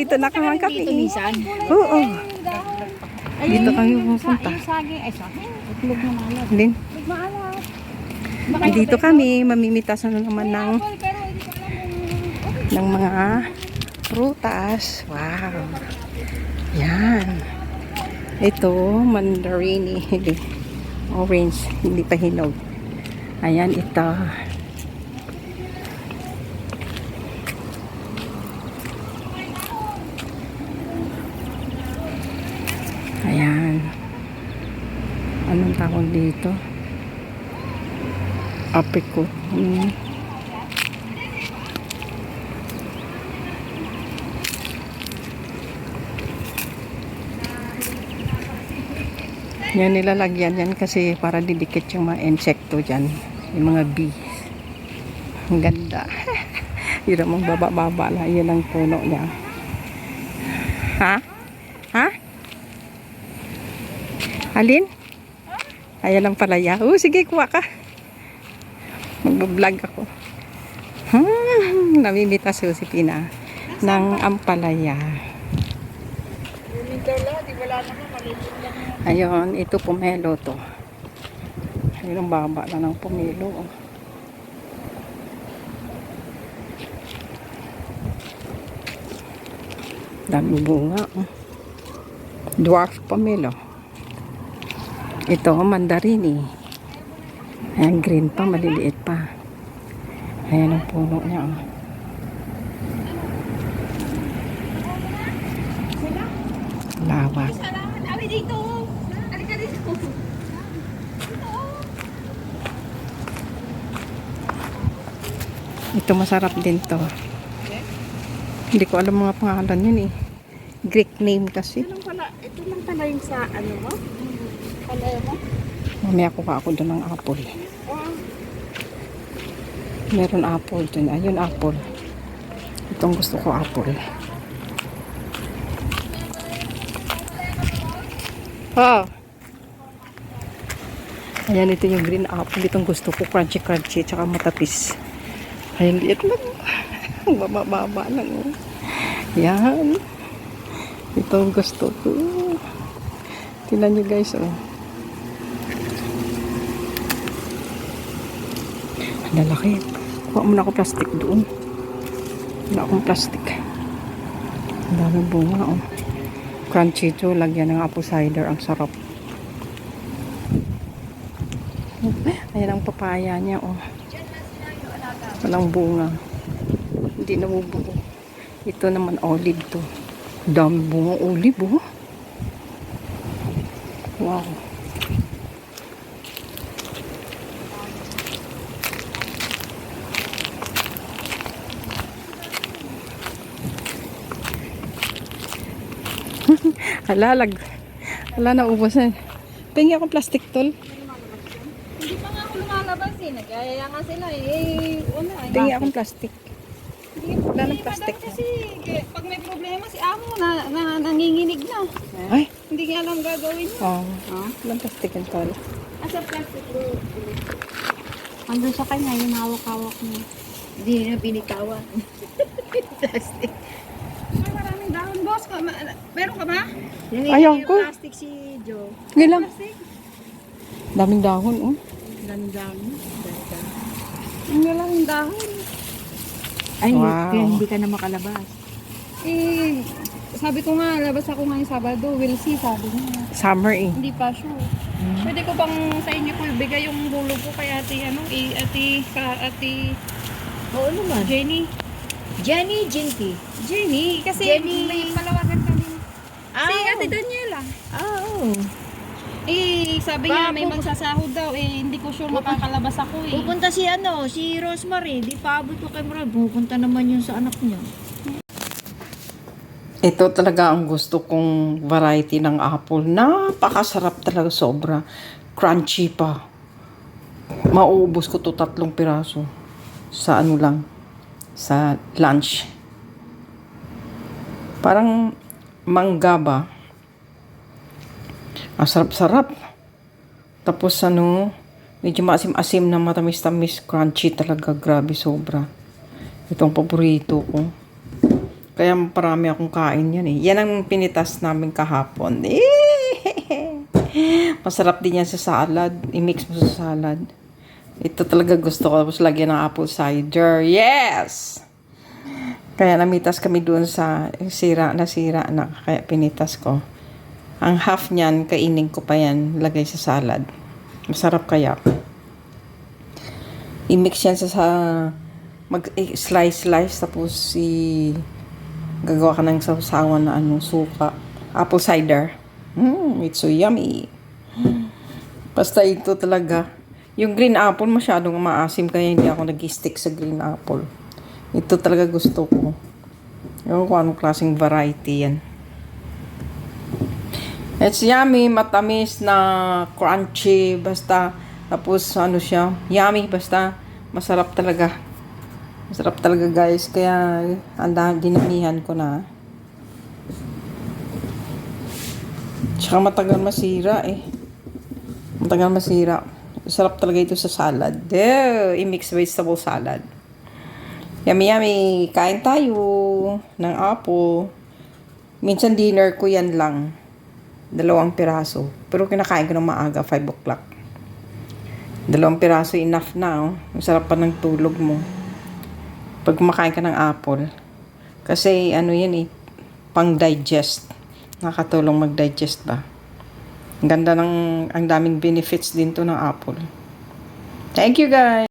dito na kami kami. Dito minsan. Oo. Dito kami pupunta. Ay saging. Itlog na maalat. Din. Dito kami, mamimitasan na naman ng, ng mga prutas. Wow. Yan. Ito, mandarini. Orange, hindi pa hinog. Ayan, ito. Ayan. Anong tawag dito? Apricot. Hmm. Yan nilalagyan yan kasi para didikit yung mga insekto dyan. Yung mga bees. Ang ganda. Hirap mong baba-baba lang. Yan ang puno niya. Ha? Ha? Alin? Ayan ang palaya. Oh, sige, kuha ka. Mag-vlog ako. Hmm, namimita si Josepina ng ampalaya. Ayun, ito pomelo to. Ayun ang baba na ng pomelo. oh. Dami bunga. oh. Dwarf pomelo. Ito, mandarini. Ayan, green pa, maliliit pa. Ayan ang puno niya. Oh. Lawak. Dito. Halika dito. Ito masarap din to. Hindi ko alam mga pangalan yun eh. Greek name kasi. Ito lang pala, ito lang pala yung sa ano mo? Mamaya kuha ako doon ng apple. Meron apple dun. Ayun, apple. Itong gusto ko, apple. Oh. Ayan, ito yung green apple. Itong gusto ko, crunchy-crunchy, tsaka matapis. Ayan, liit lang. Ang baba-baba lang. oh. Yan. Ito gusto ko. Tingnan nyo guys, oh. Lalaki. Kuha muna ako plastic doon. Wala akong plastic. Ang daming bunga, oh. Crunchy to. Lagyan ng apple cider. Ang sarap. Ayan ang papaya niya, oh. Walang bunga. Hindi nabubuo. Ito naman olive to. Dami bunga olive, oh. Wow. Hala, lag. Hala, naubos na. Pengi akong plastic tol. Hindi pa nga ako lumalabas eh. Nagkaya nga sila eh. Ano ay. Pengi akong plastic. Hindi, Wala ng plastic. Kasi pag may problema si Amo na, na nanginginig na. Ay, Hindi niya alam gagawin niya. oh. Oh. Walang plastic yan tol. Asa plastic bro. Andun sa kanya, yung hawak-hawak niya. Hindi na binitawan. plastic. Ay, maraming dahon, boss. Ka, ma, meron ka ba? Ayaw ko. plastic si Joe. Ngayon lang. Plastic? Daming dahon, oh. Dami-dami. Ang maraming dahon. Ay, Wow. kaya hindi ka na makalabas. Eh, sabi ko nga, labas ako ngayong Sabado. We'll see, sabi niya. Summer, eh. Hindi pa sure. Pwede ko bang sa inyo po ibigay yung bulog ko kay ate, ano, eh, ate, ka, ate, Oo naman. Jenny. Jenny Jinky. Jenny, kasi Jenny. may palawagan kami. Ah, Si ate Daniela. Ah, oo. Eh, sabi niya may magsasahod daw. Eh, hindi ko sure makakalabas ako eh. Pupunta si ano, si Rosemary. Di pa abot ko kay Moral. Pupunta naman yun sa anak niya. Ito talaga ang gusto kong variety ng apple. Napakasarap talaga sobra. Crunchy pa. Mauubos ko to tatlong piraso. Sa ano lang. Sa lunch. Parang mangga ba? Ang sarap-sarap. Tapos ano, medyo maasim-asim na matamis-tamis. Crunchy talaga. Grabe sobra. Itong paborito ko. Kaya parami akong kain yan eh. Yan ang pinitas namin kahapon. Eh! Masarap din yan sa salad. I-mix mo sa salad. Ito talaga gusto ko. Tapos lagyan ng apple cider. Yes! Kaya namitas kami doon sa sira na sira na. Kaya pinitas ko. Ang half niyan, kainin ko pa yan. Lagay sa salad. Masarap kaya. I-mix yan sa, sa mag eh, tapos si gagawa ka ng sausawan na ano suka apple cider mm, it's so yummy basta ito talaga yung green apple masyadong maasim kaya hindi ako nag-stick sa green apple ito talaga gusto ko ewan ko anong klaseng variety yan It's yummy, matamis na crunchy, basta tapos ano siya, yummy, basta masarap talaga. Masarap talaga guys, kaya anda dinamihan ko na. Tsaka matagal masira eh. Matagal masira. Sarap talaga ito sa salad. Ew, i-mix vegetable salad. Yummy yummy, kain tayo ng apple. Minsan dinner ko yan lang. Dalawang piraso. Pero kinakain ko ng maaga, 5 o'clock. Dalawang piraso enough na, oh. Ang sarap pa ng tulog mo. Pag kumakain ka ng apple. Kasi, ano yan eh, pang digest. Nakatulong mag-digest ba? Ganda ng, ang daming benefits din to ng apple. Thank you guys!